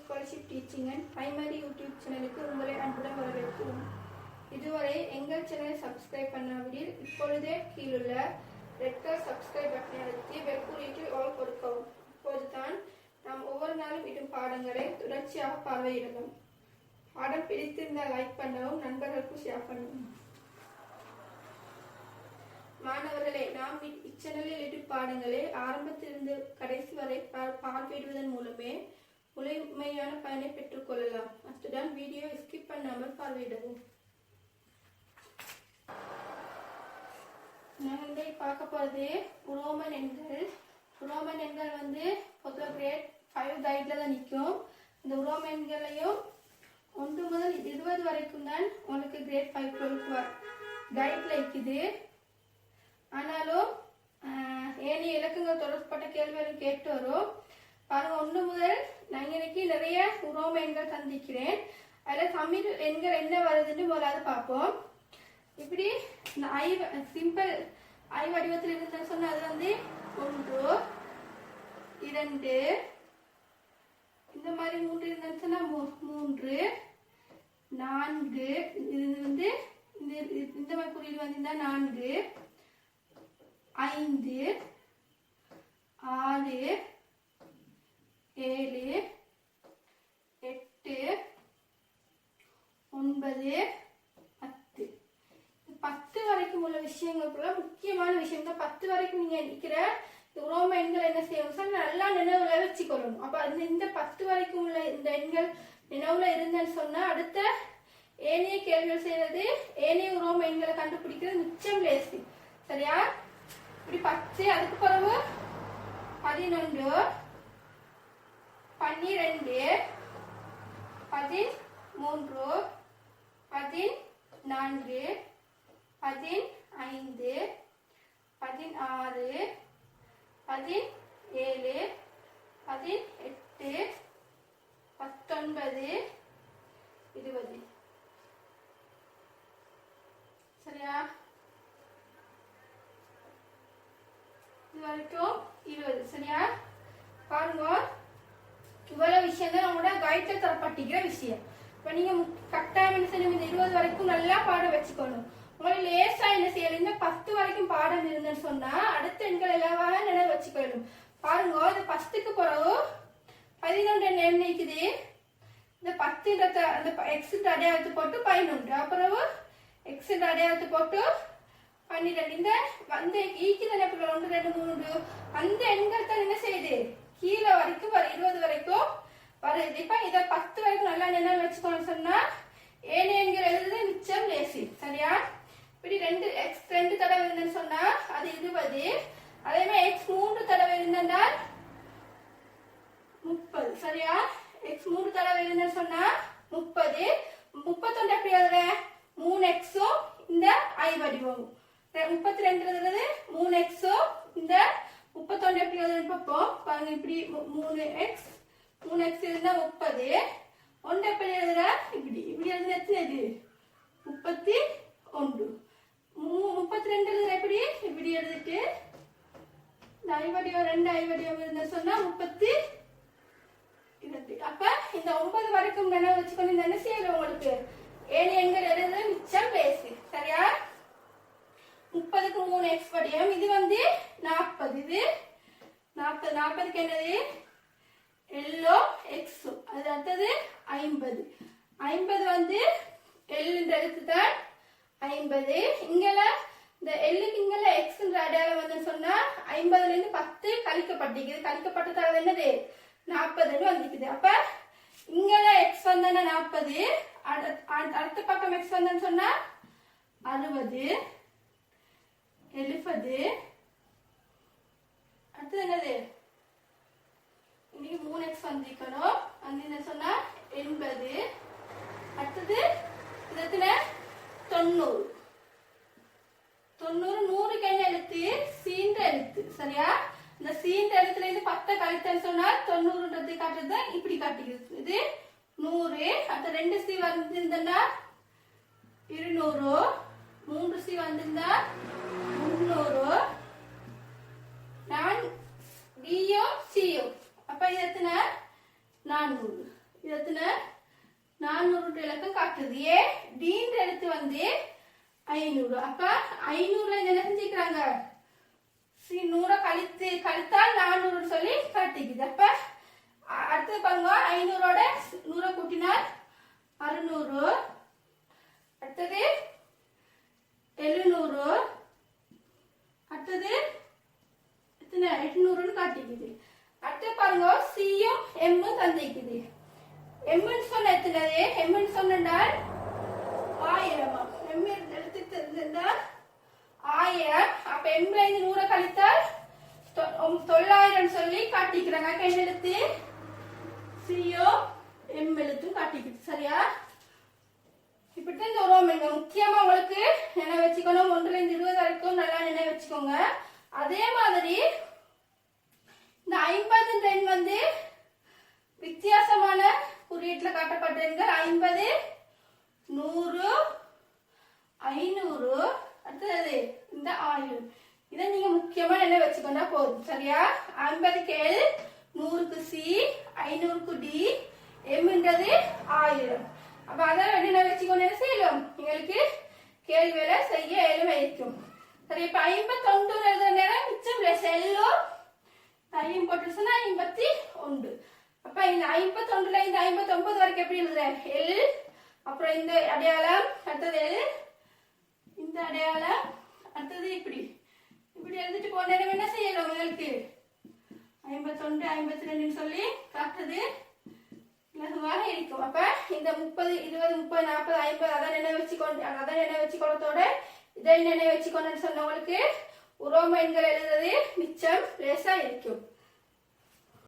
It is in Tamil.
Scholarship teaching and primary YouTube சேனலுக்கு உங்களை அன்புடன் வரவேற்கிறோம். இதுவரை எங்கள் சேனலை சப்ஸ்கிரைப் பண்ணாவிடில் இப்பொழுதே கீழுள்ள ரெட் கலர் சப்ஸ்கிரைப் பட்டனை அழுத்தி பெல் குறியீட்டில் ஆல் கொடுக்கவும். இப்போதுதான் நாம் ஒவ்வொரு நாளும் இடும் பாடங்களை தொடர்ச்சியாக பார்வையிடலாம் பாடம் பிடித்திருந்தால் லைக் பண்ணவும் நண்பர்களுக்கும் ஷேர் பண்ணவும். மாணவர்களே நாம் இச்சேனலில் இடும் பாடங்களை ஆரம்பத்திலிருந்து கடைசி வரை பார்வையிடுவதன் மூலமே முழுமையான பயனை பெற்றுக்கொள்ளலாம் அத்துடன் வீடியோ ஸ்கிப் பண்ணாமல் பார்வையிடவும். நாங்கள் பார்க்க போகிறது உரோமன் எண்கள். உரோமன் எண்கள் வந்து பொதுவாக கிரேட் ஃபைவ் கைடில் தான் நிற்கும். இந்த உரோம எண்களையும் ஒன்று முதல் இருபது வரைக்கும் தான் உங்களுக்கு கிரேட் ஃபைவ் டுவெல்த் கைடில் இருக்குது. ஆனாலும் ஏனைய இலக்கங்கள் தொடர்பட்ட கேள்விகளும் கேட்டு வரும். பாருங்க ஒன்று முதல் நான் இன்னைக்கு நிறைய உரோம எண்கள் சந்திக்கிறேன் அதில் தமிழ் எண்கள் என்ன வருதுன்னு முதலாவது பார்ப்போம். இப்படி இந்த ஐ சிம்பிள் ஐ வடிவத்தில் இருந்தேன்னு சொன்னால் அது வந்து ஒன்று இரண்டு இந்த மாதிரி மூன்று இருந்துச்சுன்னா மூ- மூன்று நான்கு இது வந்து இந்த இந்த மாதிரி குறியீடு வந்திருந்தா நான்கு ஐந்து ஆறு ஏழு எட்டு ஒன்பது பத்து. பத்து வரைக்கும் உள்ள விஷயங்களுக்குள்ள முக்கியமான விஷயம் தான் பத்து வரைக்கும் நீங்க நிக்கிற இந்த உரோம எண்கள் என்ன செய்யணும்? சார் நல்லா நினைவுல வச்சுக்கொள்ளணும். அப்ப அந்த இந்த பத்து வரைக்கும் உள்ள இந்த எண்கள் நினைவுல இருந்தேன்னு சொன்னா அடுத்த ஏனைய கேள்விகள் செய்யறது ஏனைய உரோம எண்களை கண்டுபிடிக்கிறது மிச்சம் லேசி. சரியா? இப்படி பத்து அதுக்கு பிறகு பதினொன்று பன்னிரெண்டு பதிமூன்று பதினான்கு பதினைந்து பதினாறு பதினேழு பதினெட்டு பத்தொன்பது இருபது. சரியா? இது வரைக்கும் இருபது. சரியா? பாருங்க. இவ்வளவு விஷயம் தான் நம்மளோட கைட்ல தரப்பட்டிருக்கிற விஷயம். இப்ப நீங்க கட்டாயம் என்ன செய்யணும்? இந்த இருபது வரைக்கும் நல்லா பாட வச்சுக்கணும். உங்களை லேசா என்ன செய்யணும்? இந்த பத்து வரைக்கும் பாடம் இருந்தேன்னு சொன்னா அடுத்த எண்கள் எல்லாம் நினைவு வச்சுக்கணும். பாருங்க இந்த பத்துக்கு பிறகு பதினொன்று என்ன நினைக்குது இந்த பத்துன்றத அந்த எக்ஸ் அடையாளத்து போட்டு பதினொன்று. அப்புறம் எக்ஸ் அடையாளத்து போட்டு பன்னிரெண்டு. இந்த வந்த ஈக்கு தானே ஒன்று ரெண்டு மூணு அந்த எண்கள் தான் என்ன செய்யுது? கீழே வரைக்கும் வரும் இருபது வரைக்கும் வருது இப்ப இத பத்து வரைக்கும் நல்லா நினைவு வச்சுக்கணும் சொன்னா ஏழு என்கிற எழுதுறது மிச்சம் லேசி சரியா? இப்படி ரெண்டு எக்ஸ் ரெண்டு தடவை இருந்தேன்னு சொன்னா அது இருபது. அதே மாதிரி எக்ஸ் மூன்று தடவை இருந்தேன்னா முப்பது. சரியா? எக்ஸ் மூணு தடவை இருந்தேன்னு சொன்னா முப்பது. முப்பத்தொன்று எப்படி எழுதுற? மூணு எக்ஸும் இந்த ஐ வடிவம். முப்பத்தி ரெண்டு மூணு எக்ஸும் இந்த முப்பத்தொன்று எப்படி எழுதுறேன்னு பார்ப்போம் பாருங்க இப்படி மூ- மூணு எக்ஸ் மூணு எக்ஸ் இருந்தா முப்பது. ஒன்று எப்படி எழுதுற? இப்படி. இப்படி எழுதுன எத்தனை இது? முப்பத்தி ஒன்று. மூ- முப்பத்தி ரெண்டு எழுதுற எப்படி? இப்படி எழுதிட்டு இந்த ஐவடிவம் ரெண்டு ஐவடியம் இருந்தா சொன்னா முப்பத்தி இரண்டு. அப்ப இந்த ஒன்பது வரைக்கும் நினைவு வச்சுக்கணும் இந்த என்ன செய்யல உங்களுக்கு? ஏழு எண்கள் எழுதுறது மிச்சம் பேசு. சரியா? முப்பதுக்கு மூணு எக்ஸ் வடிவம். இது வந்து நாற்பதுக்கு என்னது? எல்லோ எக்ஸ் அது அடுத்தது ஐம்பது. ஐம்பது வந்து எல்லுன்ற எழுத்து தான் ஐம்பது. இங்கல இந்த எல்லுக்கு இங்கல எக்ஸ்ன்ற அடையாளம் வந்து சொன்னா ஐம்பதுல இருந்து பத்து கழிக்கப்பட்டிருக்குது. கழிக்கப்பட்டதால என்னது? நாற்பதுன்னு வந்திருக்குது. அப்ப இங்கல எக்ஸ் வந்தா நாற்பது. அடுத்த பக்கம் எக்ஸ் வந்தேன்னு சொன்னா அறுபது எழுபது அடுத்தது என்னது இன்னைக்கு மூணு எக்ஸ் வந்திருக்கணும் வந்து என்ன சொன்னா எண்பது அடுத்தது இது எத்தனை தொண்ணூறு. தொண்ணூறு நூறுக்கு என்ன எழுத்து சீன்ற எழுத்து. சரியா? இந்த சீன்ற எழுத்துல இருந்து பத்தை கழித்தல் சொன்னால் தொண்ணூறுன்றது காட்டுறது இப்படி காட்டுகிறது இது நூறு அடுத்த ரெண்டு சி வந்திருந்தா இருநூறு. மூன்று சி வந்திருந்தா முன்னூறு நான் டியோ சியோ அப்ப இது எத்தனை? நானூறு. இது எத்தனை? நானூறு இலக்கம் காட்டுது. ஏ டீன்ற எழுத்து வந்து ஐநூறு. அப்ப ஐநூறுல என்ன செஞ்சுக்கிறாங்க? சி நூறை கழித்து கழித்தால் நானூறுன்னு சொல்லி காட்டிக்குது. அப்ப அ- அடுத்தது பாருங்க ஐநூறோட நூறை கூட்டினால் அறுநூறு. அடுத்தது எழுநூறு. அடுத்தது எத்தனை? எட்நூறுன்னு காட்டிக்குது. அடுத்து பாருங்க சியும் எம்மும் தந்திக்குது. எம்முன்னு சொன்ன எத்தினது எம்முன்னு சொன்னால் ஆயிரமா எம் எடுத்து தெரிஞ்சிருந்தால் ஆயிரம். அப்ப எம்ல இருந்து நூறை கழித்தால் தொ- தொள்ளாயிரம் சொல்லி காட்டிக்கிறாங்க கையில் எழுத்து சியோ எம் எழுத்தும் காட்டிக்கிட்டு சரியா? இப்படித்தான் இந்த உருவமைங்க முக்கியமா உங்களுக்கு நினைவு வச்சுக்கணும். ஒன்றுல இருந்து இருபது வரைக்கும் நல்லா நினைவு வச்சுக்கோங்க. அதே மாதிரி இந்த ஐம்பது எண் வந்து வித்தியாசமான குறியீட்டுல காட்டப்பட்ட எண்கள் ஐம்பது நூறு ஐநூறு. அடுத்தது இந்த ஆயிரம் இதை நீங்க முக்கியமா என்ன வச்சுக்கொண்டா போதும். சரியா? ஐம்பதுக்கு எல் நூறுக்கு சி ஐநூறுக்கு டி எம்ன்றது ஆயிரம் அப்ப அதை என்ன வச்சுக்கொண்டு என்ன செய்யலாம் எங்களுக்கு கேள்வியில செய்ய எழுவ வைக்கும் சரி இப்ப ஐம்பத்தொண்டு எழுதுற நேரம் மிச்சம் இல்லை செல்லும் தையும் போட்டுச்சுன்னா ஐம்பத்தி ஒன்று அப்ப இந்த ஐம்பத்தொன்றுல இந்த ஐம்பத்தி ஒன்பது வரைக்கும் எப்படி எழுதுற எல் அப்புறம் இந்த அடையாளம் அடுத்தது எல். இந்த அடையாளம் அடுத்தது இப்படி. இப்படி எழுதிட்டு போன நேரம் என்ன செய்யணும் உங்களுக்கு? ஐம்பத்தொன்று ஐம்பத்தி ரெண்டுன்னு சொல்லி காட்டுறது. இலகுவாக இருக்கும். அப்ப இந்த முப்பது இருபது முப்பது நாற்பது ஐம்பது அதை நினைவு வச்சுக்கொண்டு அதை நினைவு வச்சுக்கொள்ளத்தோட இதை நினைவு வச்சுக்கொண்டு சொன்னவங்களுக்கு உரோம எண்கள் எழுதுறது மிச்சம் லேசா இருக்கும்.